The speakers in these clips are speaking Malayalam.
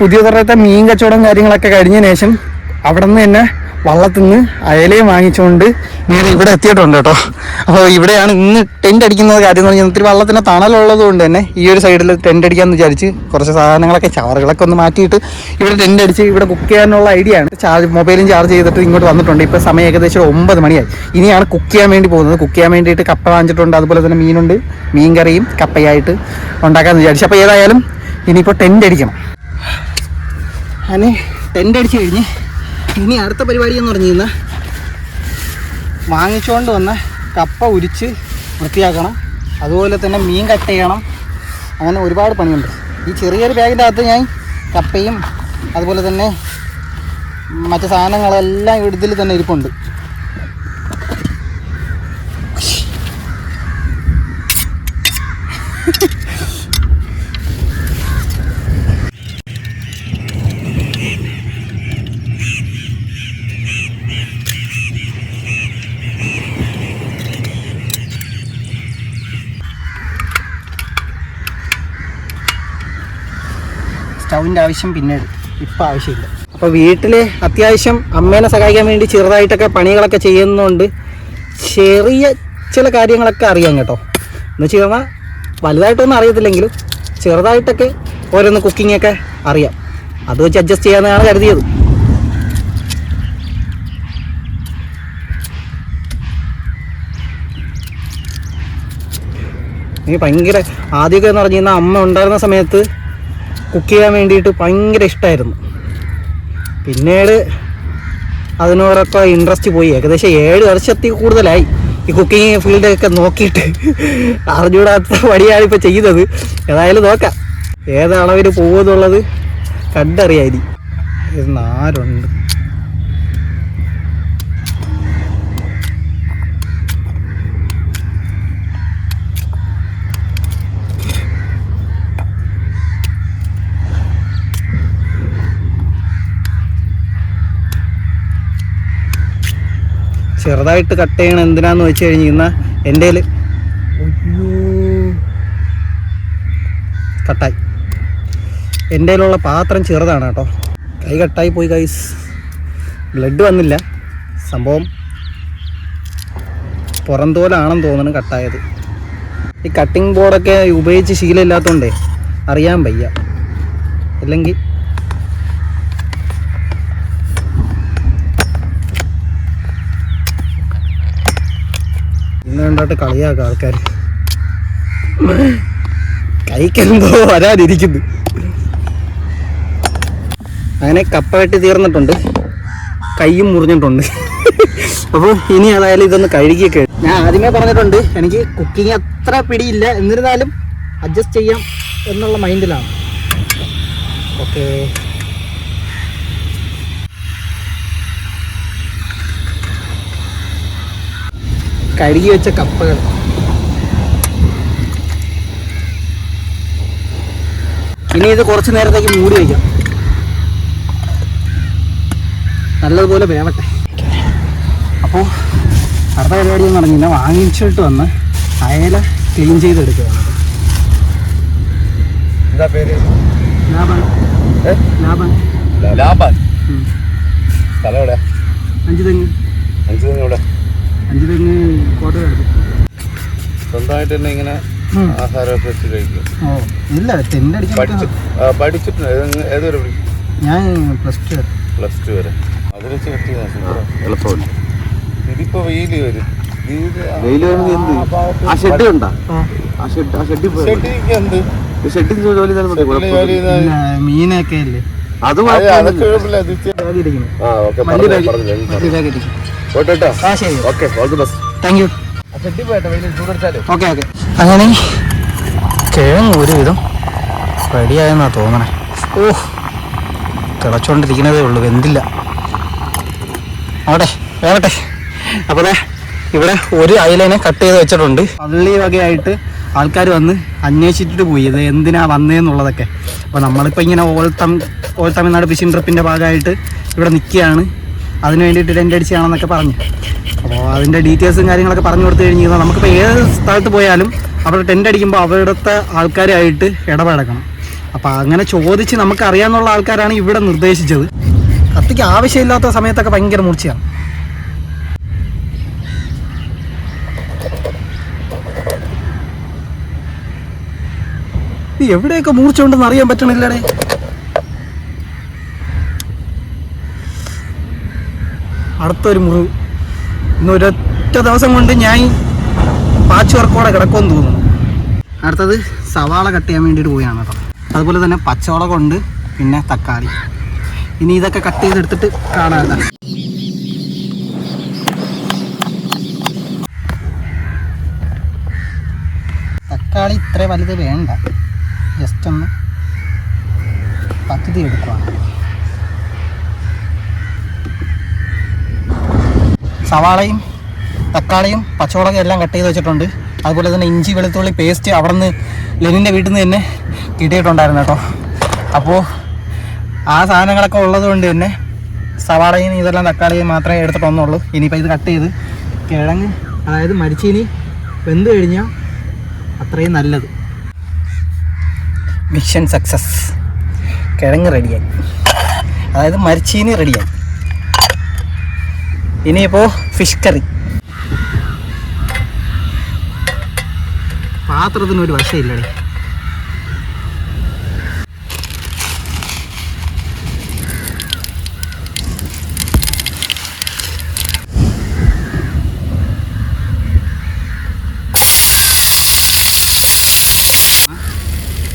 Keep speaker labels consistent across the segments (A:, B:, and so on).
A: പുതിയ തുറത്തെ മീൻ കച്ചവടം കാര്യങ്ങളൊക്കെ കഴിഞ്ഞതിന് ശേഷം അവിടെ നിന്ന് തന്നെ വള്ളത്തിൽ നിന്ന് അയലയും വാങ്ങിച്ചുകൊണ്ട് നേരെ ഇവിടെ എത്തിയിട്ടുണ്ട് കേട്ടോ. അപ്പോൾ ഇവിടെയാണ് ഇന്ന് ടെന്റ് അടിക്കുന്നത് കാര്യം എന്ന് പറഞ്ഞാൽ ഇത്തിരി വള്ളത്തിന്റെ തണലുള്ളത് കൊണ്ട് തന്നെ ഈ ഒരു സൈഡിൽ ടെന്റ് അടിക്കാമെന്ന് വിചാരിച്ച് കുറച്ച് സാധനങ്ങളൊക്കെ ചവറുകളൊക്കെ ഒന്ന് മാറ്റിയിട്ട് ഇവിടെ ടെന്റ് അടിച്ച് ഇവിടെ കുക്ക് ചെയ്യാനുള്ള ഐഡിയ ആണ്. ചാർജ് മൊബൈലും ചാർജ് ചെയ്തിട്ട് ഇങ്ങോട്ട് വന്നിട്ടുണ്ട്. ഇപ്പോൾ സമയം ഏകദേശം ഒമ്പത് മണിയായി. ഇനിയാണ് കുക്ക് ചെയ്യാൻ വേണ്ടി പോകുന്നത്. കുക്ക് ചെയ്യാൻ വേണ്ടിയിട്ട് കപ്പ വാങ്ങിച്ചിട്ടുണ്ട്. അതുപോലെ തന്നെ മീനുണ്ട്. മീൻ കറിയും കപ്പയായിട്ട് ഉണ്ടാക്കാമെന്ന് വിചാരിച്ചു. അപ്പോൾ ഏതായാലും ഇനിയിപ്പോൾ ടെന്റ് അടിക്കണം. അങ്ങനെ ടെന്റ് അടിച്ച് കഴിഞ്ഞ്. ഇനി അടുത്ത പരിപാടി എന്ന് പറഞ്ഞു കഴിഞ്ഞാൽ വാങ്ങിച്ചുകൊണ്ട് വന്ന കപ്പ ഉരിച്ച് വൃത്തിയാക്കണം. അതുപോലെ തന്നെ മീൻ കട്ട് ചെയ്യണം. അങ്ങനെ ഒരുപാട് പണിയുണ്ട്. ഈ ചെറിയൊരു ബാഗിന്റെ അകത്ത് ഞാൻ കപ്പയും അതുപോലെ തന്നെ മറ്റു സാധനങ്ങളെല്ലാം ഇതിൽ തന്നെ ഇരിപ്പുണ്ട്. സ്റ്റൗവിന്റെ ആവശ്യം പിന്നീട് ഇപ്പം ആവശ്യമില്ല. അപ്പോൾ വീട്ടിൽ അത്യാവശ്യം അമ്മേനെ സഹായിക്കാൻ വേണ്ടി ചെറുതായിട്ടൊക്കെ പണികളൊക്കെ ചെയ്യുന്നതുകൊണ്ട് ചെറിയ ചില കാര്യങ്ങളൊക്കെ അറിയാം കേട്ടോ. എന്ന് വെച്ച് കഴിഞ്ഞാൽ വലുതായിട്ടൊന്നും അറിയത്തില്ലെങ്കിലും ചെറുതായിട്ടൊക്കെ ഓരോന്ന് കുക്കിംഗ് ഒക്കെ അറിയാം. അത് വെച്ച് അഡ്ജസ്റ്റ് ചെയ്യാമെന്നാണ് കരുതിയത്. ഭയങ്കര ആദ്യമൊക്കെ എന്ന് പറഞ്ഞു കഴിഞ്ഞാൽ അമ്മ ഉണ്ടായിരുന്ന സമയത്ത് കുക്ക് ചെയ്യാൻ വേണ്ടിയിട്ട് ഭയങ്കര ഇഷ്ടമായിരുന്നു പിന്നീട് അതിനോടൊക്കെ ഇൻട്രസ്റ്റ് പോയി. ഏകദേശം ഏഴ് വർഷത്തിൽ കൂടുതലായി ഈ കുക്കിംഗ് ഫീൽഡൊക്കെ നോക്കിയിട്ട്. അറിഞ്ഞൂടാത്ത പണിയാണ് ഇപ്പോൾ ചെയ്യുന്നത്. ഏതായാലും നോക്കാം. ഏത് അളവിൽ പോകുമെന്നുള്ളത് കണ്ടറിയായിരിക്കും ഇത് ചെറുതായിട്ട് കട്ട് ചെയ്യണം എന്തിനാന്ന് വെച്ച് കഴിഞ്ഞ് കഴിഞ്ഞാൽ എന്റെ കട്ടായി എന്റെ പാത്രം ചെറുതാണ് കേട്ടോ. കൈ കട്ടായി പോയി കൈസ് ബ്ലഡ് വന്നില്ല. സംഭവം പുറന്തോലാണെന്ന് തോന്നുന്നു കട്ടായത് ഈ കട്ടിംഗ് ബോർഡൊക്കെ ഉപയോഗിച്ച് ശീലമില്ലാത്തതുകൊണ്ടേ അറിയാൻ വയ്യ. അല്ലെങ്കിൽ ഇന്ന് കണ്ടോട്ട് കളിയാക്കാം ആൾക്കാർ കൈക്കെന്തോ വരാതിരിക്കുന്നു അങ്ങനെ കപ്പ വെട്ടി തീർന്നിട്ടുണ്ട്. കൈയും മുറിഞ്ഞിട്ടുണ്ട്. അപ്പോൾ ഇനി ഏതായാലും ഇതൊന്ന് കഴുകിയൊക്കെ ഞാൻ ആദ്യമേ പറഞ്ഞിട്ടുണ്ട് എനിക്ക് കുക്കിംഗ് അത്ര പിടിയില്ല. എന്നിരുന്നാലും അഡ്ജസ്റ്റ് ചെയ്യാം എന്നുള്ള മൈൻഡിലാണ് ഓക്കേ കഴുകി വെച്ച കപ്പകൾ. ഇനി ഇത് കുറച്ച് നേരത്തേക്ക് മൂടി വയ്ക്കാം നല്ലതുപോലെ വേവട്ടെ. അപ്പോൾ അടുത്ത പരിപാടി എന്ന് പറഞ്ഞു കഴിഞ്ഞാൽ വാങ്ങിച്ചിട്ട് വന്ന് അയല ക്ലീൻ ചെയ്തെടുക്കുകയാണ്
B: എന്താ പേര്?
A: ലാഭം.
B: ഏ?
A: ലാഭം.
B: ലാബാൻ
A: ഉം.
B: സ്ഥലം എവിടെ
A: അഞ്ച് തെങ്ങ്.
B: അഞ്ചു തെങ്ങ് ഇവിടെ
A: അഞ്ച് തെങ്ങ് കോട്ട
B: സ്വന്തമായിട്ട് തന്നെ ഇങ്ങനെ. ആഹാരമൊക്കെ വെച്ച് കഴിക്കും.
A: ഓ ഇല്ല
B: പഠിച്ചു പഠിച്ചിട്ടുണ്ട്. ഏതുവരെ പഠിക്കും?
A: ഞാൻ പ്ലസ് ടു
B: പ്ലസ് ടു വരെ. അത് വെച്ച് കെട്ടി എളുപ്പമില്ല ഇതിപ്പോ വെയിൽ വരും.
C: വെയിൽ വരുന്നത് എന്ത്?
B: ആ
C: ഷെഡ് കണ്ടാ
A: ആ.
C: ഷെഡ് ആ ഷെഡിൽ
B: ഷെഡിക്ക് എന്ത്?
C: ഷെഡിൽ ജോലി ചെയ്താൽ
A: മീനൊക്കെ അല്ലേ?
C: അത്
B: കുഴപ്പമില്ല പോട്ടെ
A: ആ ശരി.
B: Okay all the best.
A: Thank you okay okay. അങ്ങനെ കിഴങ്ങ് ഒരുവിധം. റെഡിയായെന്നാ തോന്നണേ. ഓ തിളച്ചോണ്ടിരിക്കുന്നതേ ഉള്ളൂ വെന്തില്ല. അവിടെ വേവട്ടെ. അപ്പോൾ ഇവിടെ ഒരു അയിലേനെ കട്ട് ചെയ്ത് വെച്ചിട്ടുണ്ട്. പള്ളി വകയായിട്ട് ആൾക്കാർ വന്ന് അന്വേഷിച്ചിട്ട് പോയി. ഇത് എന്തിനാ വന്നതെന്നുള്ളതൊക്കെ അപ്പോൾ നമ്മളിപ്പോ ഇങ്ങനെ ഓൾ തം ഓൾ തമിഴ്നാട് ഫിഷിംഗ് ട്രിപ്പിന്റെ ഭാഗമായിട്ട് ഇവിടെ നിൽക്കുകയാണ്. അതിന് വേണ്ടിയിട്ട് ടെന്റ് അടിച്ചാണെന്നൊക്കെ പറഞ്ഞു. അപ്പോൾ അതിന്റെ ഡീറ്റെയിൽസും കാര്യങ്ങളൊക്കെ പറഞ്ഞു കൊടുത്തു കഴിഞ്ഞ് കഴിഞ്ഞാൽ നമുക്കിപ്പോൾ ഏത് സ്ഥലത്ത് പോയാലും അവിടെ ടെന്റ് അടിക്കുമ്പോൾ അവിടുത്തെ ആൾക്കാരായിട്ട് ഇടപഴകണം. അപ്പോൾ അങ്ങനെ ചോദിച്ച് നമുക്ക് അറിയാവുന്ന ആൾക്കാരാണ് ഇവിടെ നിർദ്ദേശിച്ചത്. കത്തിക്ക് ആവശ്യമില്ലാത്ത സമയത്തൊക്കെ ഭയങ്കര മൂർച്ചയാണ്. എവിടെയൊക്കെ മൂർച്ച ഉണ്ടെന്ന് അറിയാൻ പറ്റണില്ലടേ. അടുത്തൊരു മുറിവ് ഇന്ന് ഒരൊറ്റ ദിവസം കൊണ്ട് ഞാൻ പാച്ച് വർക്കോടെ കിടക്കുമെന്ന് തോന്നുന്നു. അടുത്തത് സവാള കട്ട് ചെയ്യാൻ വേണ്ടിയിട്ട് പോയാണ് കേട്ടോ. അതുപോലെ തന്നെ പച്ചമുളകുണ്ട് പിന്നെ തക്കാളി. ഇനി ഇതൊക്കെ കട്ട് ചെയ്തെടുത്തിട്ട് കാണാം തക്കാളി ഇത്ര വലുത് വേണ്ട. ജസ്റ്റ് ഒന്ന് പദ്ധതി എടുക്കുവാണ്. സവാളയും തക്കാളിയും പച്ചമുളകും എല്ലാം കട്ട് ചെയ്ത് വെച്ചിട്ടുണ്ട്. അതുപോലെ തന്നെ ഇഞ്ചി വെളുത്തുള്ളി പേസ്റ്റ് അവിടെ നിന്ന് ലെനിന്റെ വീട്ടിൽ നിന്ന് തന്നെ കിട്ടിയിട്ടുണ്ടായിരുന്നു കേട്ടോ. അപ്പോൾ ആ സാധനങ്ങളൊക്കെ ഉള്ളത് കൊണ്ട് തന്നെ സവാളയും ഇതെല്ലാം തക്കാളിയും മാത്രമേ എടുത്തിട്ടൊന്നുള്ളൂ ഇനിയിപ്പോൾ ഇത് കട്ട് ചെയ്ത് കിഴങ്ങ് അതായത് മരിച്ചീനി വെന്ത് കഴിഞ്ഞാൽ അത്രയും നല്ലത്. മിഷൻ സക്സസ് കിഴങ്ങ് റെഡിയായി അതായത് മരിച്ചീനി റെഡിയായി ഇനിയിപ്പോൾ ഫിഷ് കറി പാത്രത്തിന് ഒരു വശമില്ലടേ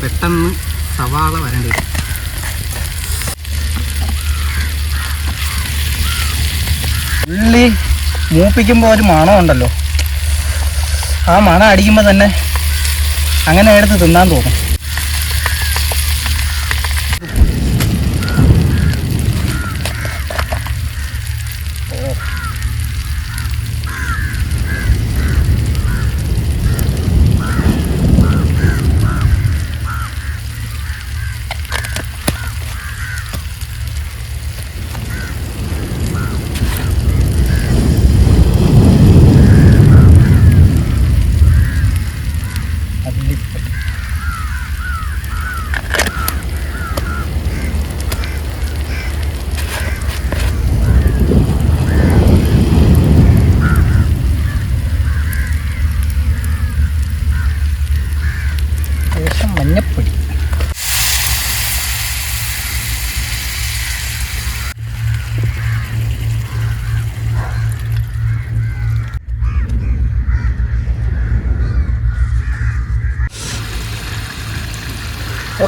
A: പെട്ടെന്ന് സവാള വരേണ്ടി? വരും ഉള്ളി മൂപ്പിക്കുമ്പോൾ ഒരു മണമുണ്ടല്ലോ ആ മണം അടിക്കുമ്പോൾ തന്നെ അങ്ങനെ എടുത്ത് തിന്നാൻ തോന്നും.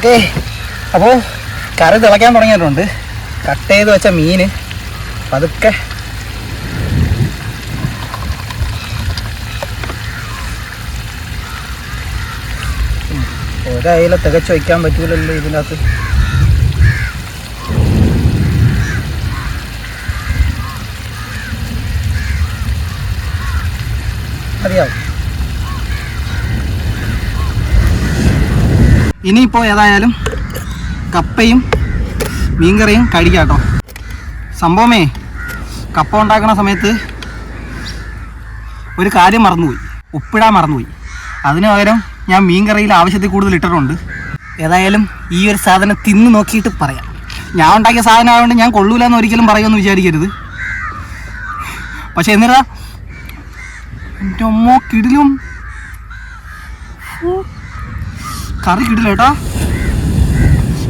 A: ഓക്കെ. അപ്പോൾ കറി തിളയ്ക്കാൻ തുടങ്ങിയിട്ടുണ്ട്. കട്ട് ചെയ്ത് വെച്ച മീൻ പതുക്കെ. ഒരയില തികച്ച് വയ്ക്കാൻ പറ്റൂലല്ലോ ഇതിനകത്ത്. അറിയാവും ഇനിയിപ്പോൾ ഏതായാലും കപ്പയും മീൻകറിയും കഴിക്കാം കേട്ടോ സംഭവമേ കപ്പ ഉണ്ടാക്കുന്ന സമയത്ത് ഒരു കാര്യം മറന്നുപോയി. ഉപ്പിടാൻ മറന്നുപോയി. അതിന് പകരം ഞാൻ മീൻകറിയിൽ ആവശ്യത്തിൽ കൂടുതൽ ഇട്ടിട്ടുണ്ട്. ഏതായാലും ഈ ഒരു സാധനം തിന്ന് നോക്കിയിട്ട് പറയാം. ഞാൻ ഉണ്ടാക്കിയ സാധനം ആയതുകൊണ്ട് ഞാൻ കൊള്ളൂല എന്ന് ഒരിക്കലും പറയുമെന്ന് വിചാരിക്കരുത്. പക്ഷെ എന്നിട്ടാ എന്റെ അമ്മ കിടിലും. കറി കിട്ടില്ല കേട്ടോ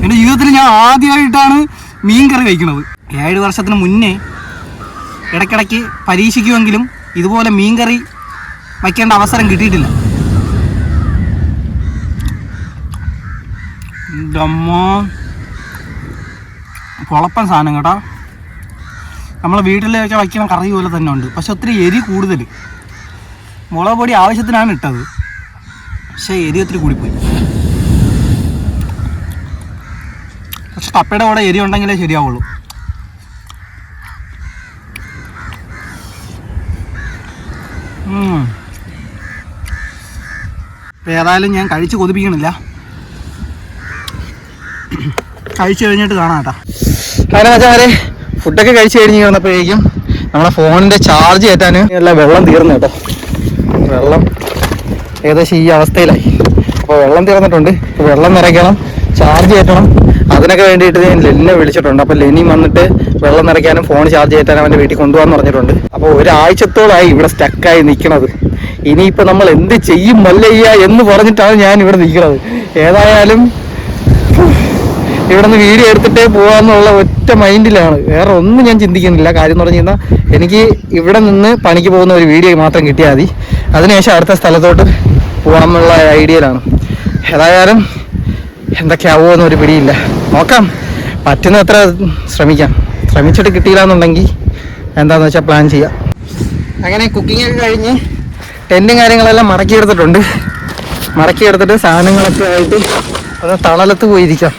A: എന്റെ ജീവിതത്തിൽ ഞാൻ ആദ്യമായിട്ടാണ് മീൻ കറി കഴിക്കുന്നത്. ഏഴ് വർഷത്തിന് മുന്നേ ഇടയ്ക്കിടയ്ക്ക് പരീക്ഷിക്കുമെങ്കിലും ഇതുപോലെ മീൻ കറി വയ്ക്കേണ്ട അവസരം കിട്ടിയിട്ടില്ല. പൊളപ്പൻ സാധനം കേട്ടോ. നമ്മളെ വീട്ടിലൊക്കെ വയ്ക്കുന്ന കറി പോലെ തന്നെ ഉണ്ട്. പക്ഷെ ഒത്തിരി എരി കൂടുതൽ മുളക് പൊടി ആവശ്യത്തിനാണ് ഇട്ടത്. പക്ഷേ എരി ഒത്തിരി കൂടിപ്പോയി. പക്ഷെ കപ്പയുടെ കൂടെ എരി ഉണ്ടെങ്കിലേ ശരിയാവുള്ളൂ. ഏതായാലും ഞാൻ കഴിച്ച് കൊതിപ്പിക്കണില്ല. കഴിച്ചു കഴിഞ്ഞിട്ട് കാണാം കേട്ടോ. വെച്ചാൽ ഫുഡൊക്കെ കഴിച്ചു കഴിഞ്ഞ് കിടന്നപ്പോഴേക്കും നമ്മളെ ഫോണിന്റെ ചാർജ് കയറ്റാൻ ഉള്ള വെള്ളം തീർന്നു കേട്ടോ. വെള്ളം ഏകദേശം ഈ അവസ്ഥയിലായി. അപ്പോൾ വെള്ളം തീർന്നിട്ടുണ്ട്. വെള്ളം നിറയ്ക്കണം ചാർജ് കയറ്റണം അതിനൊക്കെ വേണ്ടിയിട്ട് ഞാൻ ലെനിനെ വിളിച്ചിട്ടുണ്ട്. അപ്പോൾ ലെനി വന്നിട്ട് വെള്ളം നിറയ്ക്കാനും ഫോൺ ചാർജ് ചെയ്യാനും അവന്റെ വീട്ടിൽ കൊണ്ടുപോകാന്ന് പറഞ്ഞിട്ടുണ്ട്. അപ്പോൾ ഒരാഴ്ചത്തോളായി ഇവിടെ സ്റ്റക്കായി നിൽക്കണത് ഇനിയിപ്പോൾ നമ്മൾ എന്ത് ചെയ്യും മല്ലയ്യ എന്ന് പറഞ്ഞിട്ടാണ് ഞാൻ ഇവിടെ നിൽക്കുന്നത് ഏതായാലും ഇവിടെ നിന്ന് വീഡിയോ എടുത്തിട്ടേ പോകാമെന്നുള്ള ഒറ്റ മൈൻഡിലാണ്. വേറെ ഒന്നും ഞാൻ ചിന്തിക്കുന്നില്ല. കാര്യം എന്ന് പറഞ്ഞു കഴിഞ്ഞാൽ എനിക്ക് ഇവിടെ നിന്ന് പണിക്ക് പോകുന്ന ഒരു വീഡിയോ മാത്രം കിട്ടിയാൽ മതി. അതിനുശേഷം അടുത്ത സ്ഥലത്തോട്ട് പോകാമെന്നുള്ള ഐഡിയയിലാണ്. ഏതായാലും എന്തൊക്കെയാവുമോ എന്നൊരു പിടിയില്ല. നോക്കാം. പറ്റുന്ന അത്ര ശ്രമിക്കാം. ശ്രമിച്ചിട്ട് കിട്ടിയില്ലാന്നുണ്ടെങ്കിൽ എന്താണെന്ന് വെച്ചാൽ പ്ലാൻ ചെയ്യാം. അങ്ങനെ കുക്കിംഗ് ഒക്കെ കഴിഞ്ഞ് ടെന്റും കാര്യങ്ങളെല്ലാം മടക്കിയെടുത്തിട്ടുണ്ട്. മടക്കിയെടുത്തിട്ട് സാധനങ്ങളൊക്കെ ആയിട്ട് അത് തണലത്ത് പോയിരിക്കാം.